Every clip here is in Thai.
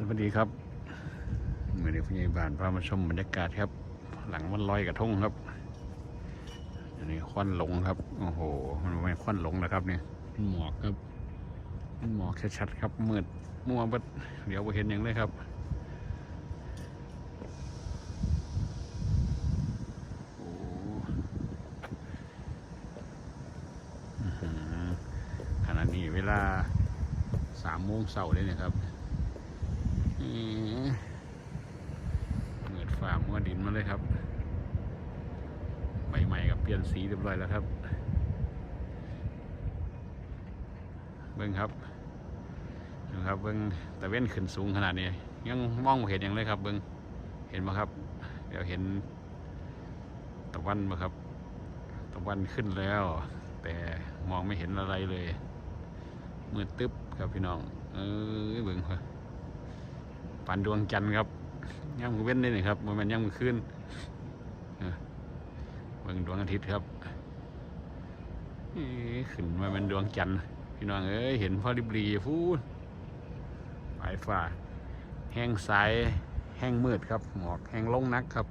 สวัสดีครับเมื่อนี้ผู้ใหญ่บานพามาชมบรรยากาศครับ หลังวันลอยกระทงครับอันนี้ควันหลงครับ โอ้โห มันไม่ควันหลงแล้วครับเนี่ยหมอกครับหมอกชัดๆครับมืดมัวบัดเดี๋ยวไปเห็นอย่างเลยครับโอ้โหขณะนี้เวลาสามโมงเสาร์เลยเนะครับ เหมือนฝ่ามัวดินมาเลยครับ ใบใหม่กับเปลี่ยนสีเรียบร้อยแล้วครับ เบิ้งครับดูครับเบิ้งตะเว้นขึ้นสูงขนาดนี้ ยังมองไม่เห็นอย่างเลยครับเบิ้งเห็นไหมครับ เดี๋ยวเห็นตะวันไหมครับ ตะวันขึ้นแล้ว แต่มองไม่เห็นอะไรเลยมืดตึ๊บครับพี่น้อง เออเบิ้งครับ ปันดวงจันทร์ครับย่ำมือเว้นได้นี่ครับมันมันย่ำมือขึ้นเบิ่งดวงอาทิตย์ครับขึ้นมาเป็นดวงจันทร์พี่น้องเอ้ยเห็นพอริบรีฟูดปลายฟ้าแห้งสายแห้งมืดครับ หมอกแห้งลงนักครับ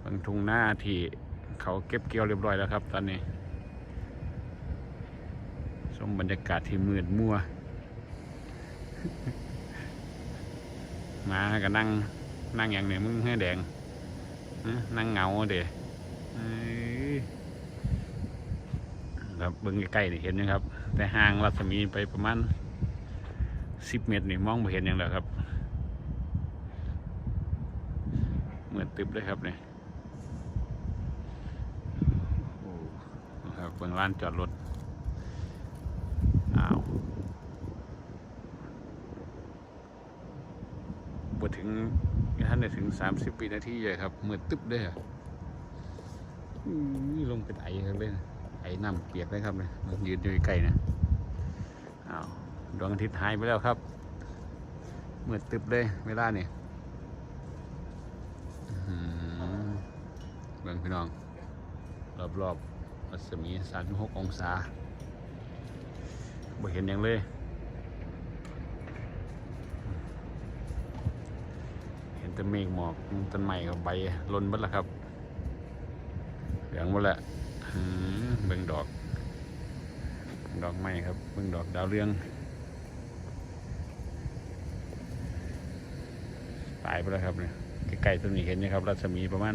เบางทุ่งหน้าที่เขาเก็บเกี่ยวเรียบร้อยแล้วครับ ตอนนี้ชมบรรยากาศที่มืดมัว มาก็นั่งนั่งอย่างนี่มึงให้แดงนั่งเงาเด้เอ้ยครับเบิ้งใกล้ๆนี่เห็นนะครับ แต่ห่างรัศมีไปประมาณสิบเมตรนี่มองไม่เห็นอย่างแล้วครับเหมือนตึบเลยครับเนี่ยโอ้นะครับเบิ้งร้านจอดรถอ้าว บ่ ถึงท่านได้ถึงสามสิบปีนาทีเลยครับเหมือนตึ๊บเลยอะอื้อลงเป็นไอครับเลยไอน้ำเปียกเลยครับเนี่ยยืนอยู่ใกล้นะอ้าวดวงอาทิตย์หายไปแล้วครับเหมือนตึ๊บเลยเวลาเนี่ยเบื้องพี่น้อง รอบๆรัศมีสามหกองศาบ่เห็นอย่างเลย เห็น แต่เมฆหมอกต้นไม้กับใบล่นหมดแล้วครับเหลืองหมดแล้วอื้อเบิ่งดอก ดอกไม้ครับเบิ่งดอกดาวเรืองตายไปแล้วครับเนี่ยใกล้ๆต้นนี้เห็นไหมครับ รัศมีประมาณ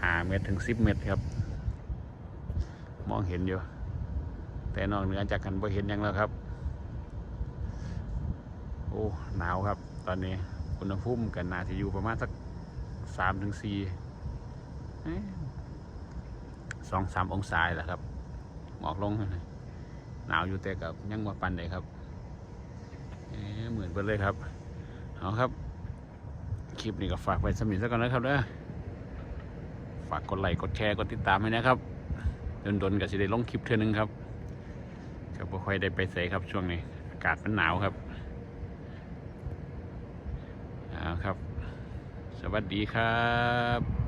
ห้าเมตรถึงสิบเมตรครับ มองเห็นอยู่ แต่นอกเหนือจากกันพอเห็นยังแล้วครับ โอ้ หนาวครับ ตอนนี้ อุณหภูมิกันนาจะอยู่ประมาณสักสามถึงสี่สองสามองศาแหละครับ หมอกลง หนาวอยู่แต่กับยังมาปันเลยครับเหมือนไปเลยครับ เอาครับ คลิปนี้ก็ฝากไว้สมิธซะก่อนนะครับเด้อฝากกดไลค์กดแชร์กดติดตามให้นะครับดนๆกับสิได้ลงคลิปเท่อนึงครับก็บ่ค่อยได้ไปใส่ครับช่วงนี้ อากาศมันหนาวครับ เอา ครับ สวัสดีครับ